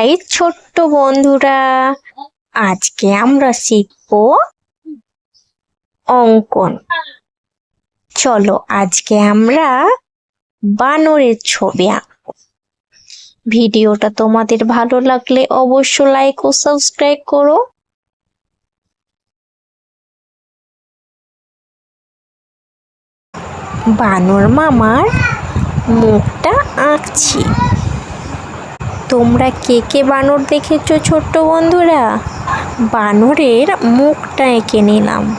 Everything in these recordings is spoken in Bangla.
হাই ছোট্ট বন্ধুরা, আজকে আমরা শিখব অঙ্কন। চলো, আজকে আমরা বানরের ছবি আঁকব। ভিডিওটা তোমাদের ভালো লাগলে অবশ্য লাইক ও সাবস্ক্রাইব করো। বানর মামার মুখটা আঁকছি। তোমরা কে কে বানর দেখেছ ছোট্ট বন্ধুরা? বানরের মুখটা এঁকে নিলাম।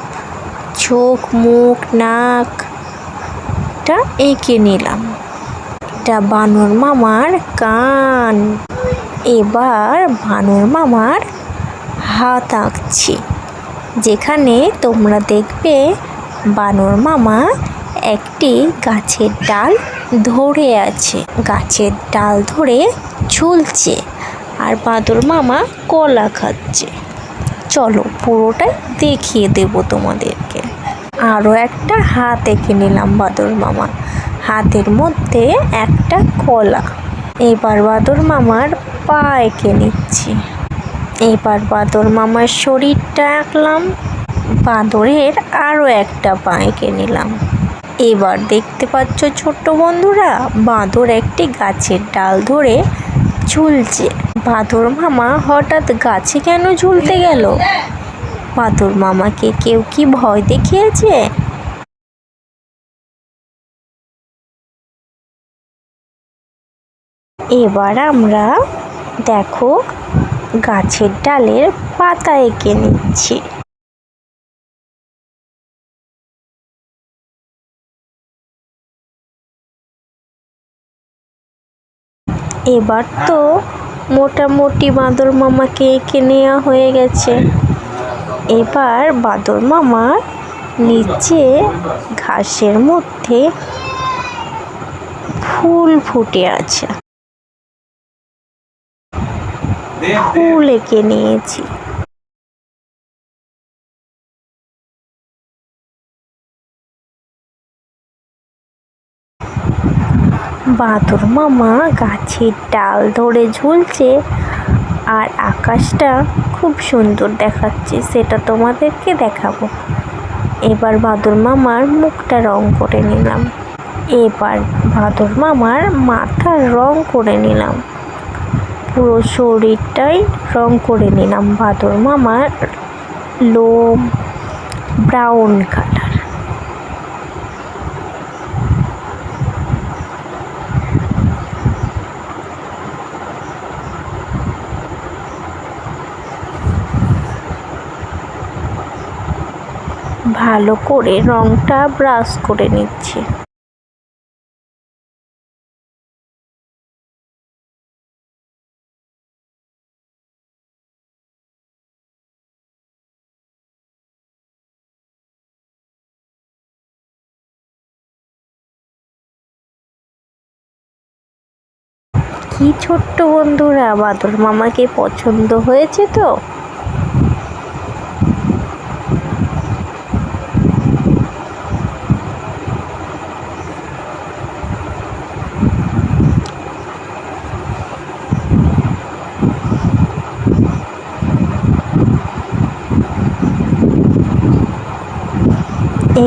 চোখ, মুখ নাকটা এঁকে নিলাম। এটা বানর মামার কান। এবার বানর মামার হাত আঁকছি। যেখানে তোমরা দেখবে বানর মামা একটি গাছের ডাল ধরে আছে। গাছের ডাল ধরে ঝুলছে আর বাদর মামা কলা খাচ্ছে। চলো পুরোটাই দেখিয়ে দেব তোমাদেরকে। আরও একটা হাত এঁকে নিলাম বাদর মামা। হাতের মধ্যে একটা কলা। এবার বাদর মামার পা এঁকে নিচ্ছি। এবার বাদর মামার শরীরটা আঁকলাম। বাঁদরের আরও একটা পা এঁকে নিলাম। এবার দেখতে পাচ্ছ ছোট্ট বন্ধুরা, বাঁদর একটি গাছের ডাল ধরে ঝুলছে। বাঁদর মামা হঠাৎ গাছে কেন ঝুলতে গেল? বাঁদর মামাকে কেউ কি ভয় দেখিয়েছে? এবার আমরা দেখো গাছের ডালের পাতা এঁকে নিচ্ছি। এবার তো মোটামুটি বাঁদর মামাকে এঁকে নেওয়া হয়ে গেছে। এবার বাঁদর মামা নিচে ঘাসের মধ্যে ফুল ফুটে আছে। ফুল এঁকে নিয়েছি। বাদর মামা গাছের ডাল ধরে ঝুলছে আর আকাশটা খুব সুন্দর দেখাচ্ছে, সেটা তোমাদেরকে দেখাবো। এবার বাদর মামার মুখটা রং করে নিলাম। এবার বাদর মামার মাথার রং করে নিলাম। পুরো শরীরটাই রং করে নিলাম। বাদর মামার লোম, ব্রাউন কালার। ভালো করে রংটা ব্রাশ করে নিচ্ছি। কি ছোট্ট বন্ধুরা বাদর মামাকে পছন্দ হয়েছে তো?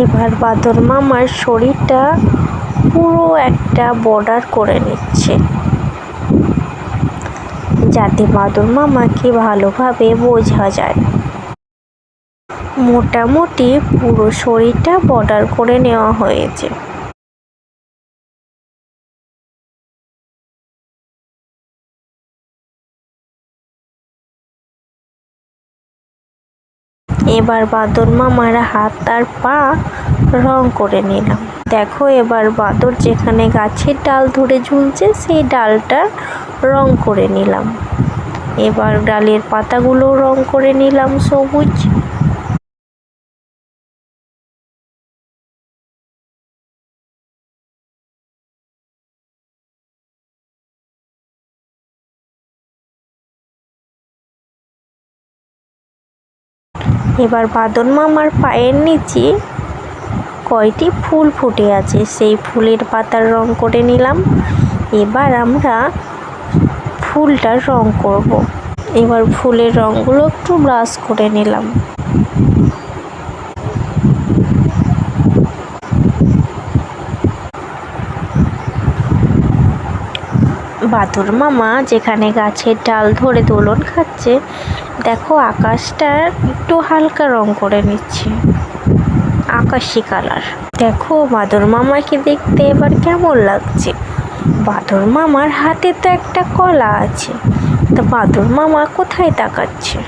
এবার বাদর মামার শরীরটা পুরো একটা বর্ডার করে নিচ্ছে। যাতে বাদর মামাকে ভালোভাবে বোঝা যায়। মোটামুটি পুরো শরীরটা বর্ডার করে নেওয়া হয়েছে। এবার বাদর মামার হাত আর পা রং করে নিলাম। দেখো এবার বাদর যেখানে গাছের ডাল ধরে ঝুলছে, সেই ডালটা রং করে নিলাম। এবার ডালের পাতাগুলো রং করে নিলাম সবুজ। এবার বাদন মামার পায়ের নিচে কয়টি ফুল ফুটে আছে, সেই ফুলের পাতার রং করে নিলাম এবার আমরা ফুলটার রং করব। এবার ফুলের রংগুলো একটু ব্রাশ করে নিলাম বাদর মামা যেখানে গাছের ডাল ধরে দোলন খাচ্ছে দেখো, আকাশটা একটু হালকা রং করে নিচ্ছে। আকাশি কালার। দেখো, বাদর মামাকে দেখতে এবার কেমন লাগছে। বাদর মামার হাতে তো একটা কলা আছে। তা বাদর মামা কোথায় তাকাচ্ছে?